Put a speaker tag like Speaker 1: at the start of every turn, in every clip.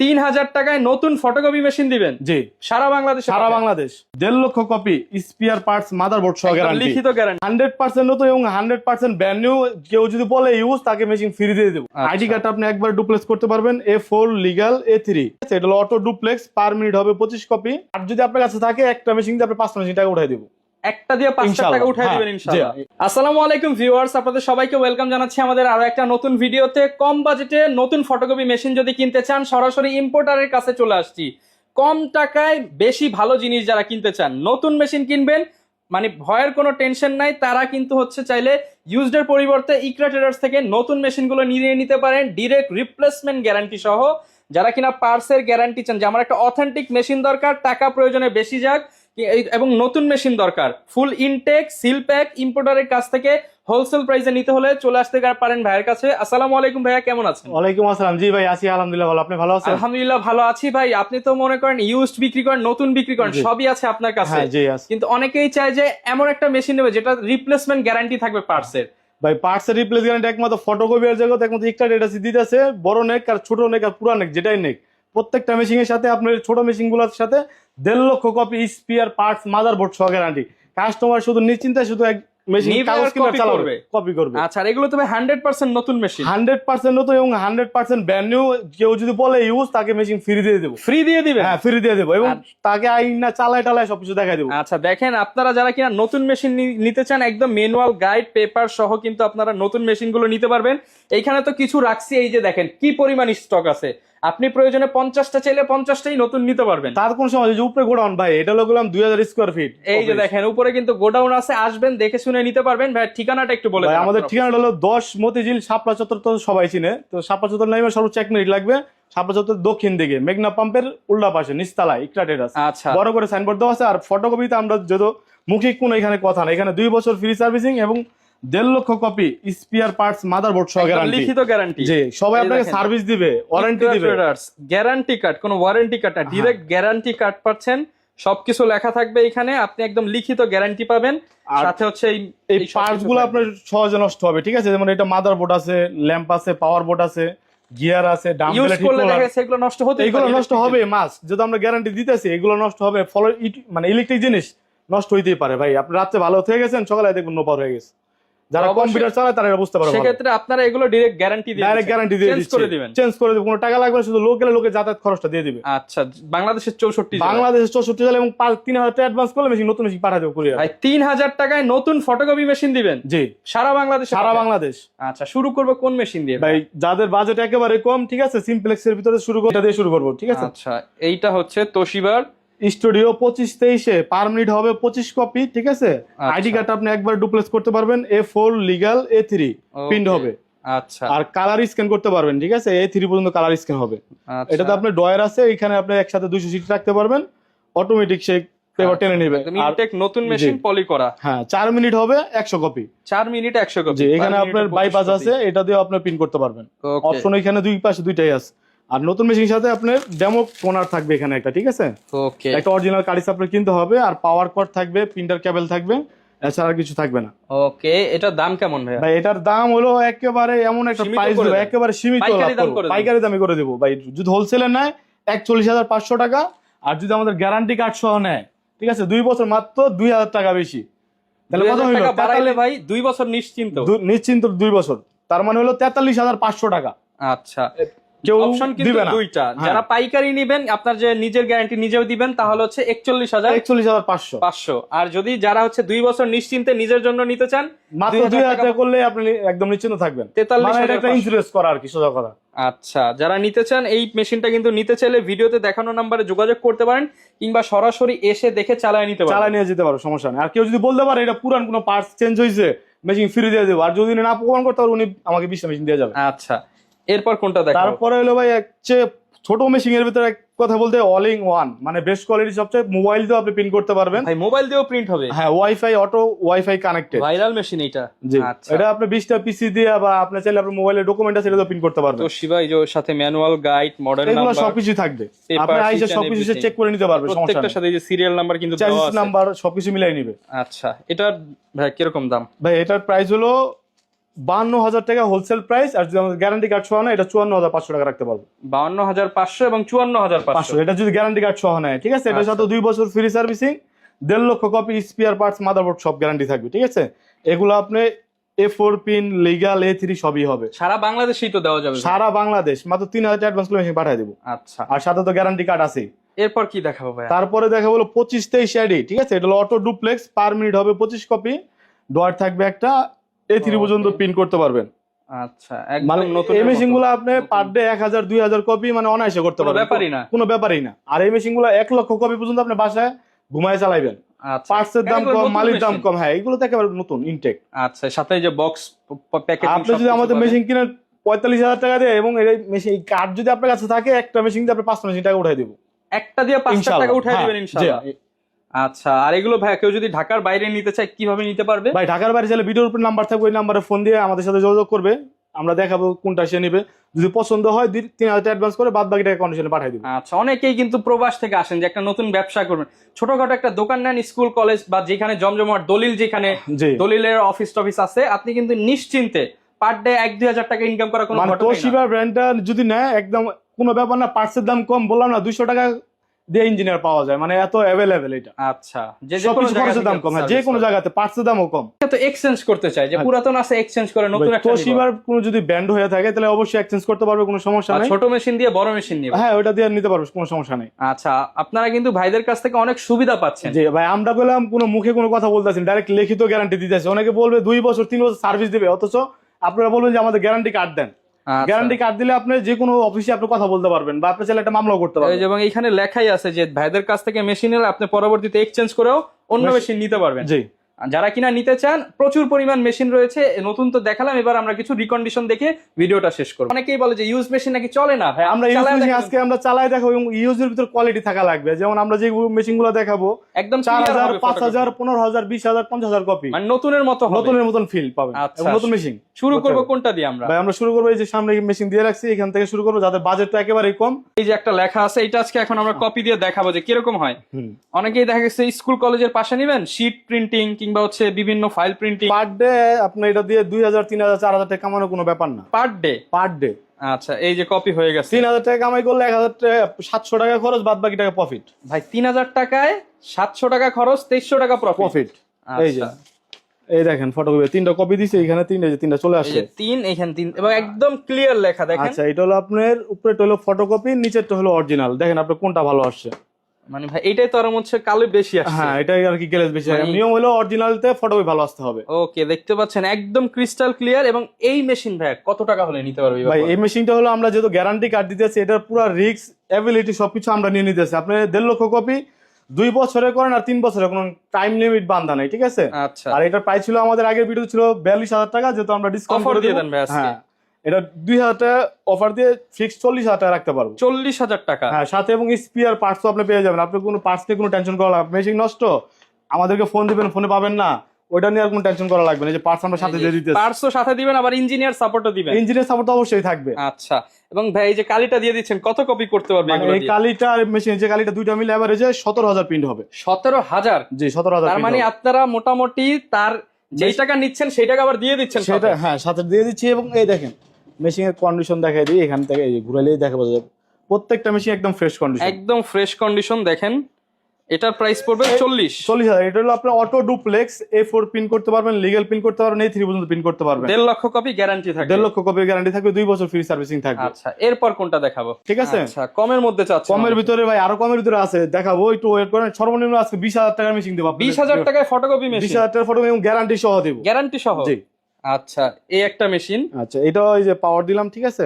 Speaker 1: তিন হাজার টাকায় নতুন ফটোকপি মেশিন দিবেন।
Speaker 2: জি।
Speaker 1: সারা বাংলাদেশে
Speaker 2: সারা বাংলাদেশ। দেড় লক্ষ কপি স্পিয়ার পার্টস মাদারবোর্ড সহ
Speaker 1: একদম লিখিত গ্যারান্টি
Speaker 2: হান্ড্রেড পার্সেন্ট নতুন এবং হান্ড্রেড পার্সেন্ট ব্র্যান্ড নিউ কেউ যদি বলে ইউজ তাকে মেশিন ফ্রি দিয়ে দেবো।
Speaker 1: আচ্ছা।
Speaker 2: আইডি কার্ড আপনি একবার ডুপ্লেক্স করতে পারবেন A four legal A three এটা হলো অটো ডুপ্লেক্স পার মিনিট হবে পঁচিশ কপি আর যদি আপনার কাছে থাকে একটা মেশিন দিয়ে আপনি পাঁচটা মেশিন টাকা উঠাই দেবো।
Speaker 1: একটা দিয়ে
Speaker 2: ইনশাআল্লাহ।
Speaker 1: টাকা উঠাই
Speaker 2: হ্যাঁ,
Speaker 1: দিবেন ইনশাআল্লাহ। আসসালামু আলাইকুম ভিউয়ার্স আপনাদের সবাইকে ওয়েলকাম জানাচ্ছি আমাদের আরও একটা নতুন ভিডিওতে। কম বাজেটে নতুন ফটোকপি মেশিন যদি কিনতে চান সরাসরি ইম্পোর্টারের কাছে চলে আসছি। কম টাকায় বেশি ভালো জিনিস যারা কিনতে চান নতুন মেশিন কিনবেন মানে ভয়ের কোনো টেনশন নাই তারা কিন্তু হচ্ছে চাইলে ইউজডের পরিবর্তে ইকরা ট্রেডার্স থেকে নতুন মেশিনগুলো নিয়ে নিতে পারেন ডিরেক্ট রিপ্লেসমেন্ট গ্যারান্টি সহ। যারা কিনা পার্সের গ্যারান্টি চান যে আমার একটা অথেন্টিক মেশিন দরকার টাকা প্রয়োজনে বেশি যাক এবং নতুন মেশিন দরকার। ফুল ইনটেক সিল প্যাক ইম্পোর্টারের কাছ থেকে হোলসেল প্রাইসে নিতে হলে চলে আসতে পারেন ভাইয়ের কাছে। আসসালামু আলাইকুম ভাইয়া কেমন আছেন?
Speaker 2: ওয়ালাইকুম আসসালাম। জি ভাই আছি আলহামদুলিল্লাহ ভালো। আপনি ভালো আছেন?
Speaker 1: আলহামদুলিল্লাহ ভালো আছি ভাই। আপনি তো মনে করেন ইউজড বিক্রি করেন নতুন বিক্রি করেন সবই আছে আপনার কাছে।
Speaker 2: হ্যাঁ জি আছে।
Speaker 1: কিন্তু অনেকেই চায় যে এমন একটা মেশিন নেবে যেটা রিপ্লেসমেন্ট গ্যারান্টি থাকবে পার্টসের
Speaker 2: ভাই পার্টস এর রিপ্লেস গ্যারান্টি একমাত্র ফটোকপি এর একমাত্র একটা ডেটা দিতেছে। বড় নেক আর ছোট নেক আর পুরা নেক যেটাই নেক প্রত্যেকটা মেশিনের সাথে আপনার ছোট মেশিনগুলোর সাথে দেড় lakh copy spare parts mother motherboard সহ গ্যারান্টি কাস্টমার শুধু নিশ্চিন্তায় শুধু এক মেশিন কাগজ
Speaker 1: আর
Speaker 2: চালাবে কপি করবে।
Speaker 1: আচ্ছা আর এগুলো তবে নতুন মেশিন
Speaker 2: হান্ড্রেড পার্সেন্ট নতুন এবং হান্ড্রেড পার্সেন্ট ব্র্যান্ড নিউ কেউ যদি বলে ইউজ তাকে মেশিন ফ্রি দিয়ে দেবো।
Speaker 1: ফ্রি দিয়ে দিবেন?
Speaker 2: হ্যাঁ ফ্রি দিয়ে দেবো এবং তাকে আইন চালায় টালায় সবকিছু দেখাই দেবো।
Speaker 1: আচ্ছা দেখেন আপনারা যারা কিনা নতুন মেশিন নিতে চান একদম ম্যানুয়াল গাইড পেপার সহ কিন্তু আপনারা নতুন মেশিনগুলো নিতে পারবেন। এইখানে তো কিছু রাখছি এই যে দেখেন কি পরিমাণ স্টক আছে। আপনি প্রয়োজনে পঞ্চাশটা চাইলে পঞ্চাশটাই নতুন নিতে পারবেন।
Speaker 2: তার কোন সময় যে উপরে গোডাউন ভাই এটা হলো গেলাম দুই হাজার স্কোয়ার ফিট
Speaker 1: এই যে দেখেন উপরে কিন্তু গোডাউন আছে আসবেন দেখে শুনে নিতে পারবেন। ভাই ঠিকানাটা একটু বলে
Speaker 2: আমাদের ঠিকানাটা হলো দশ মতিঝিল শাপলা চত্বর তো সবাই চিনে। তো শাপলা চত্বর নামে সর্বোচ্চ এক মিনিট লাগবে। শাপলা চত্বর দক্ষিণ দিকে মেঘনা পাম্পের উল্টা পাশে ইকরা টেরাস
Speaker 1: আচ্ছা।
Speaker 2: বড় করে সাইনবোর্ড দেওয়া আছে আর ফটোকপিতে আমরা যত মুখিক কোন এখানে কথা না এখানে দুই বছর ফ্রি সার্ভিসিং এবং দেড় lakh copy spare parts motherboard সহ গ্যারান্টি
Speaker 1: লিখিত গ্যারান্টি
Speaker 2: জি সবাই আপনাকে। সার্ভিস দিবে ওয়ারেন্টি দিবে।
Speaker 1: গ্যারান্টি কার্ড কোনো ওয়ারেন্টি কার্ড না। ডিরেক্ট গ্যারান্টি কার্ড পাচ্ছেন। সবকিছু লেখা থাকবে এখানে আপনি একদম লিখিত গ্যারান্টি পাবেন। সাথে হচ্ছে এই পার্টসগুলো
Speaker 2: আপনার সহজে নষ্ট হবে ঠিক আছে? যেমন এটা মাদারবোর্ড আছে ল্যাম্প আছে পাওয়ার বোর্ড আছে গিয়ার আছে
Speaker 1: ইউজ
Speaker 2: ডাম্বেল ঠিক
Speaker 1: করলে দেখা যাচ্ছে এগুলো নষ্ট হতে
Speaker 2: এইগুলো নষ্ট হবে মাস যদি আমরা গ্যারান্টি দিতেছি এগুলো নষ্ট হবে ফলে মানে ইলেকট্রিক জিনিস নষ্ট হইতেই পারে ভাই। আপনি রাত্রে ভালো হয়ে গেছেন সকালে দেখবেন নোপার হয়ে গেছে। যারা। কম্পিউটার চালায় তারা এটা বুঝতে পারবে
Speaker 1: সেক্ষেত্রে আপনারা এগুলো ডিরেক্ট গ্যারান্টি দিয়ে
Speaker 2: ডাইরেক্ট গ্যারান্টি দিয়ে
Speaker 1: চেঞ্জ করে দিবেন।
Speaker 2: চেঞ্জ করে দিবে। কোনো টাকা লাগবে না, শুধু লোকের লোকে যাতায়াত খরচটা দিয়ে দিবে।
Speaker 1: আচ্ছা বাংলাদেশের চৌষট্টি জেলায়।
Speaker 2: বাংলাদেশের চৌষট্টি জেলা এবং পাঁচ- তিন হাজার টাকা অ্যাডভান্স করলে মেশিন নতুন মেশিন পাঠা দেবো কুরিয়ার
Speaker 1: ভাই তিন হাজার টাকায় নতুন ফটোকপি মেশিন দিবেন?
Speaker 2: জি।
Speaker 1: সারা বাংলাদেশে
Speaker 2: সারা বাংলাদেশ।
Speaker 1: আচ্ছা শুরু করব কোন মেশিন দিয়ে?
Speaker 2: ভাই যাদের বাজেট একেবারে কম ঠিক আছে? সিম্পলেক্সের ভিতরে শুরু করে দিয়ে শুরু করব ঠিক আছে?
Speaker 1: আচ্ছা এইটা হচ্ছে তোশিবার।
Speaker 2: স্টুডিও পঁচিশ তেইশে পার মিনিট হবে পঁচিশ কপি ঠিক আছে?
Speaker 1: আচ্ছা।
Speaker 2: আইডি কার্ড আপনি একবার ডুপ্লেস করতে পারবেন A four legal A three print হবে।
Speaker 1: আচ্ছা।
Speaker 2: আর কালার স্ক্যান করতে পারবেন ঠিক আছে? এ থ্রি পর্যন্ত কালার স্ক্যান হবে।
Speaker 1: আচ্ছা।
Speaker 2: এটাতে আপনার ডয়ার আছে এখানে আপনি একসাথে দুইশো সিট রাখতে পারবেন। অটোমেটিক সে পেপার টেনে নেবে।
Speaker 1: ইনটেক নতুন মেশিন পলি করা।
Speaker 2: হ্যাঁ চার মিনিট হবে একশো কপি
Speaker 1: চার মিনিট একশো কপি
Speaker 2: এখানে আপনার বাইপাস আছে এটা দিয়ে আপনি প্রিন্ট করতে পারবেন। অপশন এখানে দুই পাশে দুইটাই আছে। আর নতুন মেশিনের সাথে আপনার ডেমো কোনার থাকবে এখানে একটা ঠিক আছে?
Speaker 1: ওকে
Speaker 2: একটা অরিজিনাল কারিস আপনার কিনতে হবে আর পাওয়ার কর্ড থাকবে প্রিন্টার কেবল থাকবে এছাড়া আর কিছু থাকবে না।
Speaker 1: ওকে এটার দাম কেমন ভাইয়া?
Speaker 2: ভাই এটার দাম হলো একেবারে এমন একটা প্রাইস
Speaker 1: করে
Speaker 2: দেবো। একেবারে সীমিত
Speaker 1: পাইকারি দাম করে
Speaker 2: করে দেবো। ভাই যদি হোলসেলে নেয় একচল্লিশ হাজার পাঁচশো টাকা আর যদি আমাদের গ্যারান্টি কার্ড সহ নেয় ঠিক আছে? দুই বছর মাত্র দুই হাজার টাকা বেশি। তাহলে কত হইল?
Speaker 1: বাড়াইলে ভাই দুই বছর নিশ্চিন্ত।
Speaker 2: নিশ্চিন্ত দুই বছর। তার মানে হলো তেতাল্লিশ হাজার পাঁচশো টাকা।
Speaker 1: আচ্ছা।
Speaker 2: কেউ
Speaker 1: অপশন কিন্তু দুইটা।
Speaker 2: হ্যাঁ।
Speaker 1: যারা পাইকারি নিবেন আপনার যে নিজের গ্যারান্টি নিজেও দিবেন তাহলে হচ্ছে একচল্লিশ হাজার
Speaker 2: একচল্লিশ হাজার পাঁচশো।
Speaker 1: পাঁচশো। আর যদি যারা হচ্ছে দুই বছর নিশ্চিন্তে নিজের জন্য নিতে চান
Speaker 2: মাত্র দুই হাজার
Speaker 1: টাকা
Speaker 2: করলে আপনি একদম নিশ্চিন্ত থাকবেন।
Speaker 1: তেতাল্লিশ
Speaker 2: মানে একটা। ইন্স্যুরেন্স করা আর কি সোজা কথা।
Speaker 1: আচ্ছা যারা নিতে চান এই মেশিনটা কিন্তু নিতে চাইলে ভিডিওতে দেখানো নাম্বারে যোগাযোগ করতে পারেন কিংবা সরাসরি এসে দেখে চালায় নিতে পারেন।
Speaker 2: নিয়ে যেতে পারো সমস্যা নেই। আর কেউ যদি বলতে পারে এটা পুরান কোনো পার্টস চেঞ্জ হয়েছে মেশিন ফ্রি দিয়ে দেবো। আর যদি না প্রমাণ করতে পারে উনি আমাকে বিশটা মেশিন দিয়ে যাবে।
Speaker 1: আচ্ছা এরপর কোনটা দেখাবো?
Speaker 2: তারপরে হলো ভাই হচ্ছে ছোট মেশিন এর ভিতরে এক কথা বলতে অল ইন ওয়ান মানে বেস্ট কোয়ালিটি সবচেয়ে মোবাইল দিয়েও আপনি প্রিন্ট করতে পারবেন।
Speaker 1: ভাই মোবাইল দিয়েও প্রিন্ট হবে।
Speaker 2: হ্যাঁ wifi auto wifi connected
Speaker 1: viral machine এটা
Speaker 2: জি।
Speaker 1: আচ্ছা।
Speaker 2: এটা আপনি বিশটা পিসি দিয়ে বা আপনি চাইলে আপনার মোবাইলে ডকুমেন্ট আছে এটা প্রিন্ট করতে পারবেন।
Speaker 1: তো শিবা এই যে সাথে ম্যানুয়াল গাইড মডেল নাম্বার এগুলো
Speaker 2: সবকিছু থাকবে। আপনি আইসে সবকিছু. চেক করে নিতে পারবে সমস্যা
Speaker 1: প্রত্যেকটার সাথে যে সিরিয়াল নাম্বার কিন্তু দেওয়া আছে।
Speaker 2: নাম্বার সবকিছু মিলাই নিবে।
Speaker 1: আচ্ছা এটার ভাই কীরকম দাম?
Speaker 2: ভাই এটার প্রাইস হলো বান্ন হাজার টাকা হোলসেল প্রাইস আর যদি আমাদের গ্যারান্টি কার্ড নেয় এটা চুয়ান্ন হাজার পাঁচশো টাকা রাখতে পারব।
Speaker 1: বাউন্ন হাজার পাঁচশো এবং চুয়ান্ন হাজার
Speaker 2: পাঁচশো এটা যদি গ্যারান্টি কার্ড সহ নেয় ঠিক আছে? এটার
Speaker 1: আচ্ছা।
Speaker 2: সাথে দুই বছর ফ্রি সার্ভিসিং দেড় lakh copy spare parts motherboard সব গ্যারান্টি থাকবে ঠিক আছে? এগুলো আপনি A four pin legal A three সবই হবে।
Speaker 1: সারা বাংলাদেশেই তো দেওয়া যাবে।
Speaker 2: সারা বাংলাদেশ মাত্র তিন হাজার অ্যাডভান্স করে পাঠিয়ে দেবো।
Speaker 1: আচ্ছা।
Speaker 2: আর সাথে তো গ্যারান্টি কার্ড আছেই।
Speaker 1: এরপর কি দেখাবো ভাই
Speaker 2: তারপরে দেখা হলো পঁচিশ তেইশ অ্যাডি ঠিক আছে? এটা হলো অটো ডুপ্লেক্স পার মিনিট হবে পঁচিশ কপি ডোয়ার থাকবে একটা এ থ্রি পর্যন্ত প্রিন্ট করতে পারবেন।
Speaker 1: আচ্ছা
Speaker 2: মানে এই মেশিনগুলো আপনি পার ডে এক হাজার দুই হাজার কপি মানে অনায়াসে করতে পারবেন।
Speaker 1: ব্যাপারই না।
Speaker 2: কোনো ব্যাপারই না। আর এই মেশিনগুলো এক লক্ষ কপি পর্যন্ত আপনি বাসায় ঘুমায় চালাইবেন।
Speaker 1: আচ্ছা।
Speaker 2: পার্টসের দাম কম মালির দাম কম হ্যাঁ এগুলো তো একেবারে নতুন ইনটেক
Speaker 1: আচ্ছা সাথে যে বক্স প্যাকেট
Speaker 2: আপনি যদি আমাদের মেশিন কিনেন পঁয়তাল্লিশ হাজার টাকা দিয়ে এবং এই মেশিন কার্ড যদি আপনার কাছে থাকে একটা মেশিন দিয়ে আপনি পাঁচটা মেশিন টাকা উঠাই দেবো।
Speaker 1: একটা দিয়ে টাকা উঠাই
Speaker 2: হ্যাঁ,
Speaker 1: দিবেন ইনশাআল্লাহ। আচ্ছা আর এগুলো ভাই কেউ যদি ঢাকার বাইরে নিতে চায় কীভাবে নিতে পারবে?
Speaker 2: ভাই ঢাকার বাইরে চাইলে ভিডিওর উপর নাম্বার থাকবে ওই নাম্বারে ফোন দিয়ে আমাদের সাথে যোগাযোগ করবে। আমরা দেখাবো কোনটা সে নিবে। যদি পছন্দ হয় দুই তিন হাজার অ্যাডভান্স করে বাদ বাকি টাকা কন্ডিশনে পাঠিয়ে দিবে।
Speaker 1: আচ্ছা অনেকেই কিন্তু প্রবাস থেকে আসেন যে একটা নতুন ব্যবসা করবেন। ছোটখাটো একটা দোকান নেন স্কুল কলেজ বা যেখানে জমজমাট দলিল যেখানে দলিলের অফিস টফিস আছে আপনি কিন্তু নিশ্চিন্তে পার ডে এক দুই হাজার টাকা ইনকাম করা কোনো
Speaker 2: মানে ব্র্যান্ডটা যদি নেয় একদম কোনো ব্যাপার না পার্টসের দাম কম বললাম না দুইশো টাকা দিয়ে ইঞ্জিনিয়ার পাওয়া যায় মানে এত অ্যাভেলেবেল এটা।
Speaker 1: আচ্ছা যে যে কোনো
Speaker 2: কিছু খরচের দাম কম হ্যাঁ যে কোনো। জায়গাতে পার্টসের দামও কম।
Speaker 1: তো এক্সচেঞ্জ করতে চাই যে
Speaker 2: আচ্ছা।
Speaker 1: পুরাতন আছে এক্সচেঞ্জ করে নতুন একটা
Speaker 2: তোশিবার কোনো যদি ব্র্যান্ড হয়ে থাকে তাহলে অবশ্যই এক্সচেঞ্জ করতে পারবে কোনো সমস্যা নেই।
Speaker 1: ছোট মেশিন দিয়ে বড় মেশিন নিবে।
Speaker 2: হ্যাঁ ওটা দিয়ে নিতে পারবে কোনো সমস্যা নেই।
Speaker 1: আচ্ছা আপনারা কিন্তু ভাইদের কাছ থেকে অনেক সুবিধা পাচ্ছেন।
Speaker 2: জি ভাই আমরা বললাম কোনো মুখে কোনো কথা বলতেছি ডাইরেক্ট লিখিত গ্যারান্টি দিতেছে। অনেকে বলবে দুই বছর তিন বছর সার্ভিস দিবে অথচ আপনারা বলবেন যে আমাদের গ্যারান্টি কার্ড দেন। গ্যারান্টি কার্ড দিলে আপনি যে কোনো অফিসে আপনি কথা বলতে পারবেন বা আপনি চাইলে একটা মামলাও করতে পারবেন।
Speaker 1: এবং এখানে লেখাই আছে যে ভাইদের কাছ থেকে মেশিন নিলে আপনি পরবর্তীতে এক্সচেঞ্জ করেও অন্য
Speaker 2: মেশিন-
Speaker 1: নিতে পারবেন।
Speaker 2: জি।
Speaker 1: যারা কিনা নিতে চান প্রচুর পরিমাণ মেশিন রয়েছে। নতুন তো দেখালাম এবার আমরা কিছু রিকন্ডিশন দেখে ভিডিওটা শেষ করব। অনেকেই বলে যে ইউজ মেশিন নাকি চলে না? ভাই
Speaker 2: আমরা ইউজ মেশিন আজকে আমরা চালাই দেখাবো এবং ইউজের ভিতর কোয়ালিটি থাকা লাগবে। যেমন আমরা যে মেশিনগুলো দেখাবো
Speaker 1: একদম
Speaker 2: চার
Speaker 1: clear
Speaker 2: হাজার
Speaker 1: হবে
Speaker 2: পাঁচ হাজার পনেরো হাজার বিশ হাজার পঞ্চাশ হাজার কপি
Speaker 1: মানে নতুনের মতো
Speaker 2: নতুনের মতন ফিল পাবেন।
Speaker 1: আচ্ছা।
Speaker 2: নতুন মেশিন
Speaker 1: শুরু করব কোনটা দিয়ে আমরা?
Speaker 2: ভাই আমরা শুরু করব এই যে সামনে মেশিন দিয়ে রাখছি এখান থেকে শুরু করব যাদের বাজেটটা একেবারেই কম।
Speaker 1: এই যে একটা লেখা আছে এটা আজকে এখন আমরা কপি দিয়ে দেখাবো যে কীরকম হয়। অনেকেই দেখা গেছে স্কুল কলেজের পাশে নেবেন শিট প্রিন্টিং কিংবা হচ্ছে বিভিন্ন ফাইল প্রিন্টিং
Speaker 2: পার ডে আপনার এটা দিয়ে দুই হাজার তিন হাজার চার হাজার টাকা কামানোর কোনো ব্যাপার না।
Speaker 1: পার ডে
Speaker 2: পার ডে
Speaker 1: আচ্ছা এই যে কপি হয়ে গেছে।
Speaker 2: তিন হাজার টাকা কামাই করলে এক হাজার টাকা সাতশো টাকা খরচ বাদ বাকি টাকা প্রফিট
Speaker 1: ভাই তিন হাজার টাকায় সাতশো টাকা খরচ তেইশশো টাকা প্রফিট
Speaker 2: প্রফিট এই যে।
Speaker 1: আচ্ছা।
Speaker 2: এই দেখেন ফটোকপি তিনটা কপি দিছে এখানে তিনটা যে তিনটা চলে আসছে।
Speaker 1: তিন এখানে তিন এবং একদম ক্লিয়ার লেখা দেখেন।
Speaker 2: আচ্ছা এটা হলো আপনার উপরেটা হলো ফটোকপি নিচেরটা হলো অরিজিনাল দেখেন আপনার কোনটা ভালো আসছে।
Speaker 1: মানে ভাই এটাই তো আর হচ্ছে কালো বেশি আসছে।
Speaker 2: হ্যাঁ এটাই আর কি গ্যালেজ বেশি।
Speaker 1: মানে-
Speaker 2: নিয়ম হলো অরিজিনালতে ফটোকপি ভালো আসতে হবে।
Speaker 1: ওকে দেখতে পাচ্ছেন একদম ক্রিস্টাল ক্লিয়ার এবং এই মেশিন ভাই কত টাকা হলে নিতে পারবে
Speaker 2: ভাই এই মেশিনটা হলো আমরা যেহেতু গ্যারান্টি কার্ড দিতেছি এটার পুরো রিক্স অ্যাবিলিটি সবকিছু আমরা নিয়ে নিতেছি। আপনি দেড় লক্ষ কপি দুই বছরে করেন আর তিন বছরে কোনো টাইম লিমিট বান্ধা নাই ঠিক আছে?
Speaker 1: আচ্ছা।
Speaker 2: আর এটার প্রাইস ছিল আমাদের আগের ভিডিও ছিল বিয়াল্লিশ হাজার টাকা যেহেতু আমরা ডিসকাউন্ট করে
Speaker 1: দিয়ে দেন
Speaker 2: হ্যাঁ এটা দুই হাজার টাকা অফার দিয়ে ফিক্স চল্লিশ হাজার টাকা রাখতে পারব।
Speaker 1: চল্লিশ হাজার টাকা।
Speaker 2: হ্যাঁ সাথে এবং স্পিয়ার পার্টসও আপনি পেয়ে যাবেন। আপনি কোনো পার্টস নিয়ে কোনো টেনশন করা লাগবে মেশিন নষ্ট আমাদেরকে ফোন দিবেন ফোনে পাবেন না। ওইটা নিয়ে আর কোনো টেনশন করা লাগবে না। যে পার্টস আমরা সাথে দিয়ে দিতে
Speaker 1: পার্সও সাথে দিবেন আবার ইঞ্জিনিয়ার সাপোর্টও দিবেন।
Speaker 2: ইঞ্জিনের সাপোর্ট অবশ্যই থাকবে।
Speaker 1: আচ্ছা। এবং ভাই এই যে কালিটা দিয়ে দিচ্ছেন কত কপি করতে পারবে
Speaker 2: মানে এই কালিটা আর মেশিন যে কালিটা দুইটা মিলে এভারেজে সতেরো হাজার প্রিন্ট হবে।
Speaker 1: সতেরো হাজার?
Speaker 2: জি সতেরো হাজার
Speaker 1: তার মানে আপনারা মোটামুটি তার যেই টাকা নিচ্ছেন সেই টাকা আবার দিয়ে দিচ্ছেন
Speaker 2: সেটা। হ্যাঁ সাথে দিয়ে দিচ্ছি এবং এই দেখেন মেশিনের কন্ডিশন দেখাই দিই এখান থেকে এই যে ঘুরালেই দেখা যাবে। প্রত্যেকটা মেশিন একদম ফ্রেশ কন্ডিশন
Speaker 1: একদম ফ্রেশ কন্ডিশন দেখেন। এটার প্রাইস পড়বে চল্লিশ।
Speaker 2: চল্লিশ হাজার। এটা হলো আপনার auto duplex A four pin করতে পারবেন লিগেল পিন করতে পারবেন এই থ্রি পর্যন্ত পিন করতে পারবেন।
Speaker 1: দেড় লক্ষ কপি গ্যারান্টি থাকে
Speaker 2: দেড় লক্ষ কপি গ্যারান্টি থাকবে দুই বছর ফ্রি সার্ভিসিং থাকবে।
Speaker 1: আচ্ছা এরপর কোনটা দেখাবো?
Speaker 2: ঠিক আছে?
Speaker 1: আচ্ছা কমের মধ্যে চাচ্ছি
Speaker 2: কমের ভিতরে ভাই আরও কমের ভিতরে আছে দেখাবো একটু ওয়েট করেন। সর্বনিম্ন আজকে বিশ হাজার টাকার মেশিন দেবো
Speaker 1: বিশ হাজার টাকায় ফটোকপি
Speaker 2: বিশ
Speaker 1: মেশিন
Speaker 2: হাজার টাকার ফটো এবং গ্যারান্টি সহ দেবো।
Speaker 1: গ্যারান্টি সহ?
Speaker 2: জি।
Speaker 1: আচ্ছা এই একটা মেশিন
Speaker 2: আচ্ছা এটা ওই যে পাওয়ার দিলাম ঠিক আছে?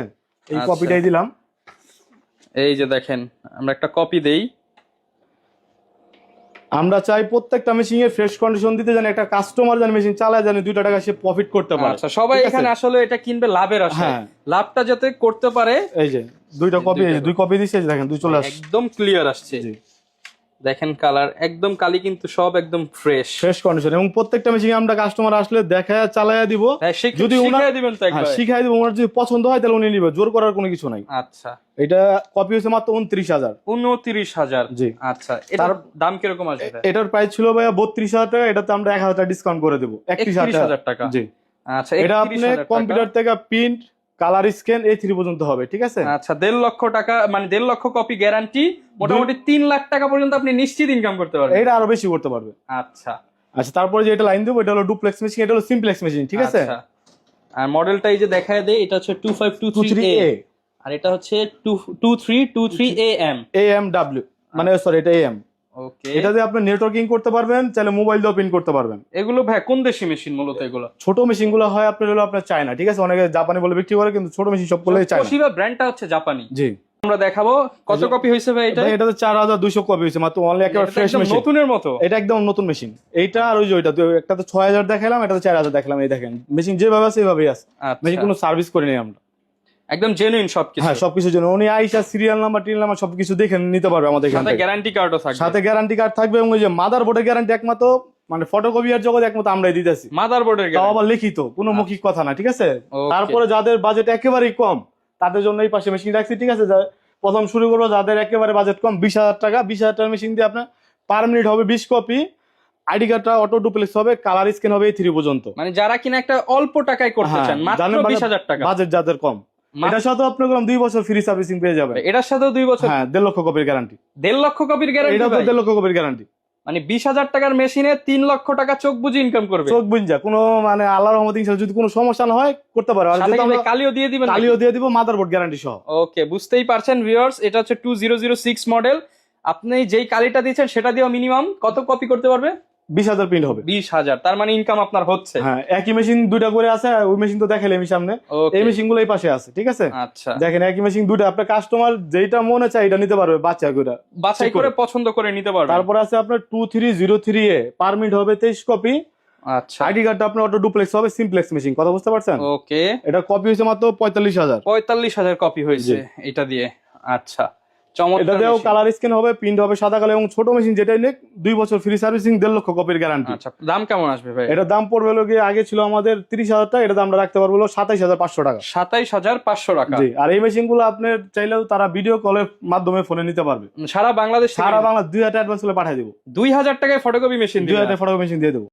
Speaker 2: এই
Speaker 1: আচ্ছা।
Speaker 2: কপিটাই দিলাম।
Speaker 1: এই যে দেখেন আমরা একটা কপি দেই।
Speaker 2: আমরা চাই প্রত্যেকটা মেশিনে ফ্রেশ কন্ডিশন দিতে জানি একটা কাস্টমার জানি মেশিন চালায় জানি দুইটা টাকা সে প্রফিট করতে পারে।
Speaker 1: আচ্ছা সবাই এখানে আসলে এটা কিনবে লাভের আশায়।
Speaker 2: হ্যাঁ।
Speaker 1: লাভটা যাতে করতে পারে
Speaker 2: এই যে দুইটা কপি দুই কপি দিছে দেখেন দুই চলে আসছে।
Speaker 1: একদম ক্লিয়ার আসছে।
Speaker 2: জি।
Speaker 1: দেখেন কালার একদম কালি কিন্তু সব একদম ফ্রেশ
Speaker 2: ফ্রেশ কন্ডিশন এবং প্রত্যেকটা মেশিন আমরা কাস্টমার আসলে দেখায় চালায়া দিব। যদি
Speaker 1: যদি শিখিয়ে দিবেন তো
Speaker 2: হ্যাঁ
Speaker 1: একবার
Speaker 2: শিখাই দিব। ওনার যদি পছন্দ হয় তাহলে উনি নিবে। জোর করার কোনো কিছু নাই।
Speaker 1: আচ্ছা।
Speaker 2: এটা কপি হচ্ছে মাত্র উনত্রিশ হাজার।
Speaker 1: উনত্রিশ হাজার।
Speaker 2: জি।
Speaker 1: আচ্ছা এটার দাম কীরকম আসবে?
Speaker 2: এটার প্রাইস ছিল ভাইয়া বত্রিশ হাজার টাকা। এটাতে আমরা এক হাজার টাকা ডিসকাউন্ট করে দেবো। একত্রিশ হাজার
Speaker 1: টাকা।
Speaker 2: জি।
Speaker 1: আচ্ছা
Speaker 2: এটা আপনি কম্পিউটার থেকে print colour scan A three পর্যন্ত হবে ঠিক আছে?
Speaker 1: আচ্ছা দেড় লক্ষ টাকা মানে দেড় লক্ষ কপি গ্যারান্টি মোটামুটি তিন লাখ টাকা পর্যন্ত আপনি নিশ্চিত ইনকাম করতে পারবেন।
Speaker 2: এটা আরও বেশি করতে পারবে।
Speaker 1: আচ্ছা।
Speaker 2: আচ্ছা তারপরে যে এটা লাইন দেবো এটা হলো ডুপ্লেক্স মেশিন এটা হলো সিমপ্লেক্স মেশিন ঠিক আছে?
Speaker 1: আচ্ছা। আর মডেলটা এই যে দেখায় দেয় এটা হচ্ছে two five two three A আর এটা হচ্ছে two two three two three A M
Speaker 2: A M W মানে সরি এটা এ এম
Speaker 1: ওকে
Speaker 2: এটা দিয়ে আপনি নেটওয়ার্কিং করতে পারবেন চাইলে মোবাইল দিয়েও প্রিন্ট করতে পারবেন।
Speaker 1: এগুলো ভাই কোন দেশি মেশিন মূলত এগুলো?
Speaker 2: ছোট মেশিনগুলো হয় আপনার হলো আপনার চায়না ঠিক আছে? অনেকে জাপানি বলে বিক্রি করে কিন্তু ছোট মেশিন সবগুলো চায়না
Speaker 1: তোশিবা ব্র্যান্ডটা হচ্ছে জাপানি
Speaker 2: জি।
Speaker 1: আমরা দেখাবো কত কপি হয়েছে ভাই এটা?
Speaker 2: এটাতে চার হাজার দুইশো কপি হয়েছে মাত্র অনলি একেবারে ফ্রেশ মেশিন
Speaker 1: নতুনের মতো?
Speaker 2: এটা একদম নতুন মেশিন এইটা আর ওই যে ওইটা একটা তো ছয় হাজার দেখালাম এটা তো চার হাজার দেখালাম এই দেখেন। মেশিন যেভাবে আছে সেইভাবেই আছে। মেশিন
Speaker 1: আচ্ছা
Speaker 2: কোনো সার্ভিস করে নেই আমরা।
Speaker 1: একদম জেনুইন সবকিছু।
Speaker 2: হ্যাঁ উনি আইসা সিরিয়াল নাম্বার টিরিয়াল নাম্বার সবকিছু দেখে নিতে পারবে আমাদের
Speaker 1: সাথে গ্যারান্টি কার্ডও থাকবে।
Speaker 2: সাথে গ্যারান্টি কার্ড থাকবে এবং ওই যে মাদার বোর্ডের গ্যারান্টি একমাত্র মানে ফটোকপিয়ার জগৎ একমাত্র আমরাই দিতেছি।
Speaker 1: মাদারবোর্ডের
Speaker 2: তাও
Speaker 1: গ্যারান্টি
Speaker 2: আবার লিখিত কোনো মৌখিক কথা না ঠিক আছে? তারপরে যাদের বাজেট একেবারেই কম তাদের জন্য এই পাশে মেশিন রাখছি ঠিক আছে? প্রথম শুরু করব যাদের একেবারে বাজেট কম বিশ হাজার টাকা বিশ হাজার টাকার মেশিন দিয়ে আপনার পার মিনিট হবে বিশ কপি আইডি কার্ডটা অটো ডুপ্লেক্স হবে কালার স্ক্যান হবে এই থ্রি পর্যন্ত।
Speaker 1: মানে যারা কিনা একটা অল্প টাকায় করতে
Speaker 2: হ্যাঁ,
Speaker 1: চান মাত্র বিশ হাজার টাকা।
Speaker 2: বাজেট যাদের কম। এটার সাথে আপনি দুই বছর ফ্রি সার্ভিসিং পেয়ে যাবেন।
Speaker 1: এটার সাথেও দুই বছর
Speaker 2: হ্যাঁ দেড় লক্ষ কপির গ্যারান্টি
Speaker 1: দেড় লক্ষ কপির গ্যারান্টি
Speaker 2: তো দেড় লক্ষ কপির গ্যারান্টি
Speaker 1: মানে বিশ হাজার টাকার মেশিনে তিন লক্ষ টাকা চোখ বুঝে ইনকাম করবে।
Speaker 2: চোখ বুঝা কোনো মানে আল্লাহ রহমত যদি কোনো সমস্যা না হয় করতে পারো। আর
Speaker 1: সাথে কালিও দিয়ে দিবেন
Speaker 2: কালিও দিয়ে দিব মাদার বোর্ড গ্যারান্টি সহ।
Speaker 1: ওকে বুঝতেই পারছেন ভিউয়ার্স এটা হচ্ছে two zero zero six model আপনি যেই কালিটা দিচ্ছেন সেটা দিয়েও মিনিমাম কত কপি করতে পারবে?
Speaker 2: বিশ হাজার প্রিন্ট হবে।
Speaker 1: বিশ হাজার তার মানে ইনকাম আপনার হচ্ছে।
Speaker 2: হ্যাঁ একই মেশিন দুইটা করে আছে ওই মেশিন তো দেখালে আমি সামনে এই মেশিনগুলো এই পাশে আছে ঠিক আছে?
Speaker 1: আচ্ছা।
Speaker 2: দেখেন একই মেশিন দুইটা আপনার কাস্টমার যেটা মনে চায় এটা নিতে পারবে বাচ্চা করে
Speaker 1: বাছাই
Speaker 2: করে।
Speaker 1: পছন্দ করে নিতে পারবেন
Speaker 2: তারপরে আছে আপনার two three zero three A per minute হবে তেইশ কপি
Speaker 1: আচ্ছা।
Speaker 2: আইডি কার্ডটা আপনার অটো ডুপ্লেক্স হবে সিমপ্লেক্স মেশিন কথা বুঝতে পারছেন?
Speaker 1: ওকে
Speaker 2: এটা কপি হয়েছে মাত্র পঁয়তাল্লিশ হাজার।
Speaker 1: পঁয়তাল্লিশ হাজার কপি হয়েছে এটা দিয়ে। আচ্ছা।
Speaker 2: কালার হবে প্রিন্ট হবে সাদা কালো এবং ছোট মেশিন যেটাই নেক দুই বছর ফ্রি সার্ভিসিং দেড় লক্ষ কপির গ্যারান্টি
Speaker 1: আচ্ছা দাম কেমন আসবে ভাই?
Speaker 2: এটা দাম পড়বে হলো গিয়ে আগে ছিল আমাদের তিরিশ হাজার টাকা এটা দামটা রাখতে পারব সাতাইশ হাজার পাঁচশো টাকা।
Speaker 1: সাতাইশ হাজার পাঁচশো টাকা।
Speaker 2: জি আর এই মেশিনগুলো আপনি চাইলেও তারা ভিডিও কলের মাধ্যমে ফোনে নিতে পারবে।
Speaker 1: সারা বাংলাদেশ
Speaker 2: সারা বাংলা দুই হাজার অ্যাডভান্স করে পাঠিয়ে দেবো।
Speaker 1: দুই হাজার টাকায় ফটোকপি মেশিন
Speaker 2: দুই হাজার ফটো মেশিন দিয়ে দেবো।